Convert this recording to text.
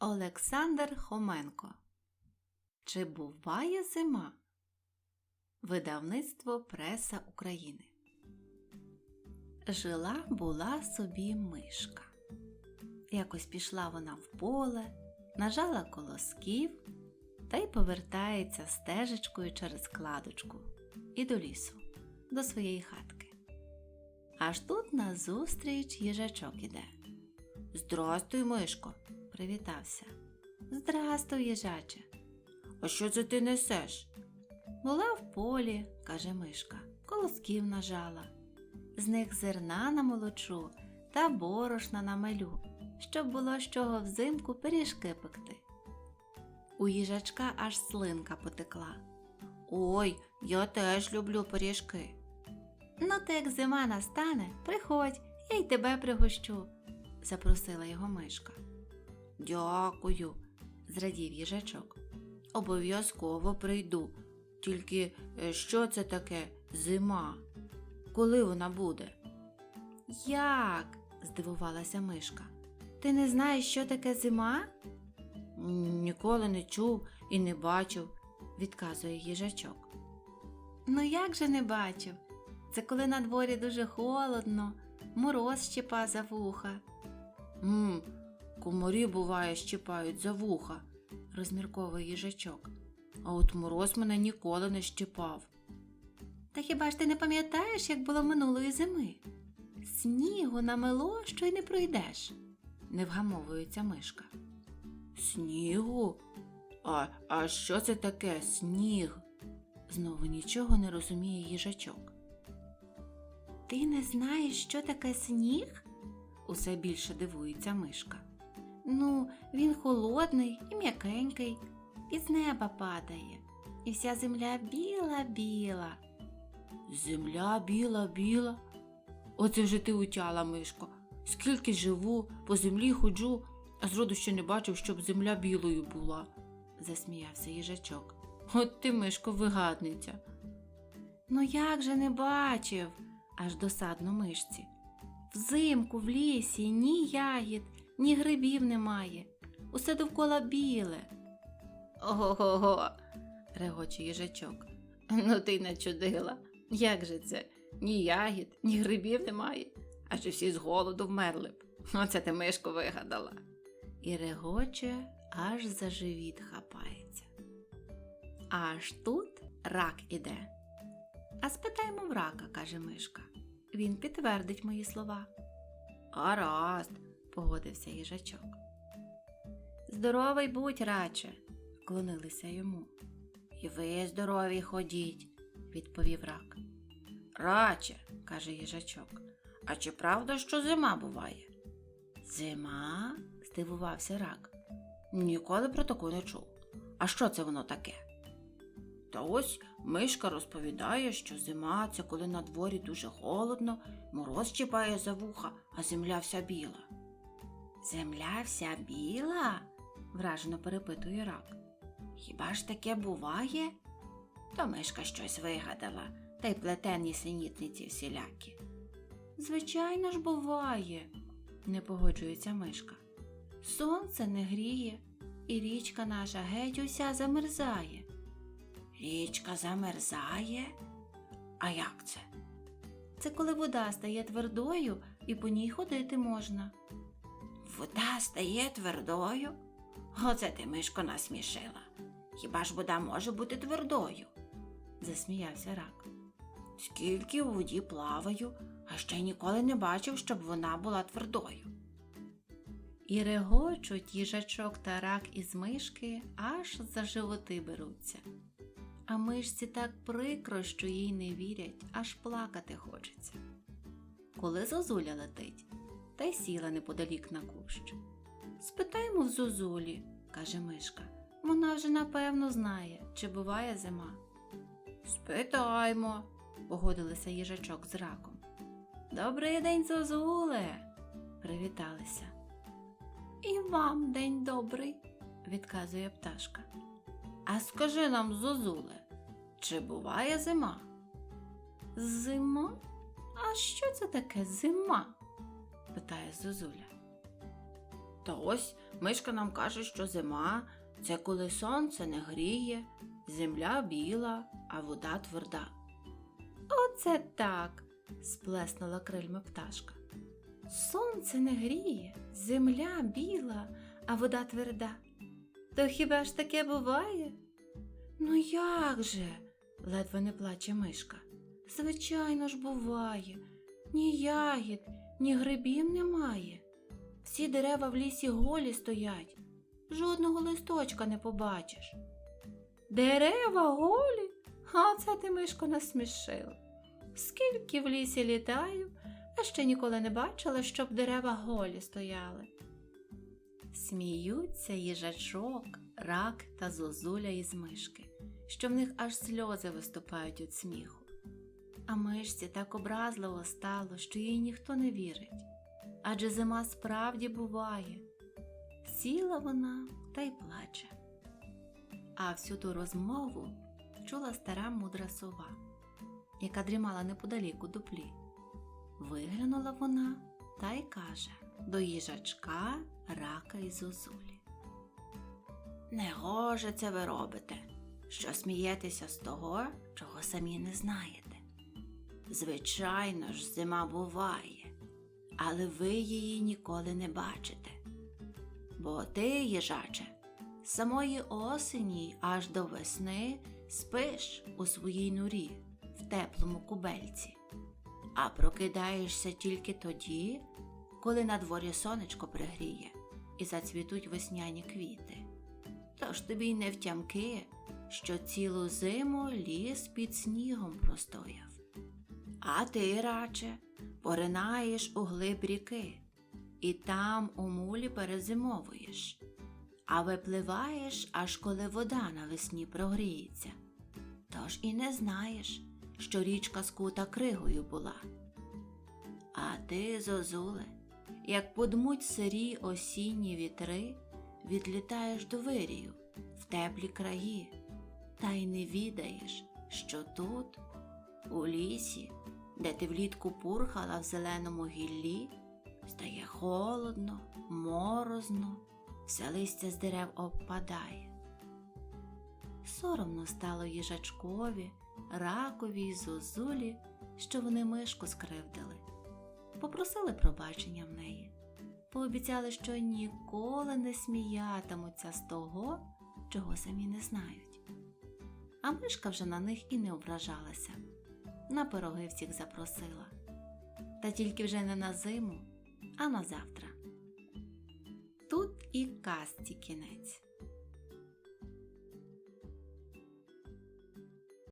Олександр Хоменко. Чи буває зима? Видавництво Преса України. Жила була собі мишка. Якось пішла вона в поле, нажала колосків та й повертається стежечкою через кладочку і до лісу, до своєї хатки. Аж тут назустріч їжачок іде. Здрастуй, мишко, привітався. Здрастуй, їжаче. А що це ти несеш? Була в полі, каже мишка, колосків нажала. З них зерна намолочу та борошна намалю, щоб було з чого взимку пиріжки пекти. У їжачка аж слинка потекла. Ой, я теж люблю пиріжки. Ну, то як зима настане, приходь, я й тебе пригощу, запросила його мишка. Дякую, зрадів їжачок. Обов'язково прийду. Тільки е, що це таке зима? Коли вона буде? Як? здивувалася мишка. Ти не знаєш, що таке зима? Ніколи не чув і не бачив, відказує їжачок. Ну як же не бачив? Це коли на дворі дуже холодно, мороз щепа за вуха. Мм, комарі, буває, щипають за вуха, розмірковує їжачок. А от мороз мене ніколи не щипав. Та хіба ж ти не пам'ятаєш, як було минулої зими? Снігу намело, що й не пройдеш, не вгамовується мишка. Снігу? А, а що це таке сніг? Знову нічого не розуміє їжачок. Ти не знаєш, що таке сніг? усе більше дивується мишка. Ну, він холодний і м'якенький, із неба падає, і вся земля біла-біла. Земля біла-біла? Оце вже ти утяла, мишко. Скільки живу, по землі ходжу, а зроду ще не бачив, щоб земля білою була, засміявся їжачок. От ти, мишко, вигадниця. Ну як же не бачив? аж досадно мишці. Взимку в лісі ні ягід, ні грибів немає. Усе довкола біле. Ого-го, регоче їжачок. Ну ти начудила. Як же це? Ні ягід, ні грибів немає, а чи всі з голоду вмерли б. Оце ти мишку вигадала. І регоче, аж за живіт хапається. Аж тут рак іде. А спитаймо в рака, каже мишка. Він підтвердить мої слова. Гаразд, погодився їжачок. Здоровий будь, раче, вклонилися йому. І ви здорові ходіть, відповів рак. Раче, каже їжачок, а чи правда, що зима буває? Зима? здивувався рак. Ніколи про таку не чув. А що це воно таке? Та ось мишка розповідає, що зима це коли на дворі дуже холодно, мороз чіпає за вуха, а земля вся біла. Земля вся біла? вражено перепитує рак. Хіба ж таке буває? То мишка щось вигадала, та й плете нісенітниці всілякі. Звичайно ж, буває, не погоджується мишка. Сонце не гріє, і річка наша геть уся замерзає. Річка замерзає? А як це? Це коли вода стає твердою і по ній ходити можна. Вода стає твердою? Оце ти, мишко, насмішила. Хіба ж вода може бути твердою? засміявся рак. Скільки у воді плаваю, а ще ніколи не бачив, щоб вона була твердою. І регочуть їжачок та рак із мишки аж за животи беруться. А мишці так прикро, що їй не вірять, аж плакати хочеться. Коли зозуля летить, та й сіла неподалік на кущ. Спитаймо в зозулі, каже мишка. Вона вже напевно знає, чи буває зима. Спитаймо, погодилися їжачок з раком. Добрий день, зозуле, привіталися. І вам день добрий, відказує пташка. А скажи нам, Зозуле, чи буває зима? Зима? А що це таке зима? Питає Зозуля. Та ось мишка нам каже, що зима це коли сонце не гріє, земля біла, а вода тверда. Оце так, сплеснула крильми пташка. Сонце не гріє, земля біла, а вода тверда. То хіба ж таке буває? Ну як же? ледве не плаче мишка. Звичайно ж буває. Ні ягід, ні грибів немає. Всі дерева в лісі голі стоять, жодного листочка не побачиш. Дерева голі? А це ти, мишко, насмішила. Скільки в лісі літаю, а ще ніколи не бачила, щоб дерева голі стояли. Сміються їжачок, рак та зозуля із мишки, що в них аж сльози виступають від сміху. А мишці так образливо стало, що їй ніхто не вірить. Адже зима справді буває. Сіла вона та й плаче. А всю ту розмову чула стара мудра сова, яка дрімала неподалік у дуплі. Виглянула вона та й каже до їжачка, рака і зозулі. Не гоже це ви робите, що смієтеся з того, чого самі не знаєте. Звичайно ж, зима буває, але ви її ніколи не бачите. Бо ти, їжаче, самої осені аж до весни спиш у своїй норі в теплому кубельці, а прокидаєшся тільки тоді, коли на дворі сонечко пригріє і зацвітуть весняні квіти. Тож тобі й не втямки, що цілу зиму ліс під снігом простояв. А ти, раче, поринаєш у глиб ріки, і там у мулі перезимовуєш, а випливаєш, аж коли вода навесні прогріється. Тож і не знаєш, що річка скута кригою була. А ти, зозуле, як подмуть сирі осінні вітри, відлітаєш до вирію в теплі краї, та й не відаєш, що тут, у лісі, де ти влітку пурхала в зеленому гіллі, стає холодно, морозно, все листя з дерев обпадає. Соромно стало їжачкові, ракові й зозулі, що вони мишку скривдили. Попросили пробачення в неї, пообіцяли, що ніколи не сміятимуться з того, чого самі не знають. А мишка вже на них і не ображалася на пироги всіх запросила. Та тільки вже не на зиму, а на завтра. Тут і казці кінець.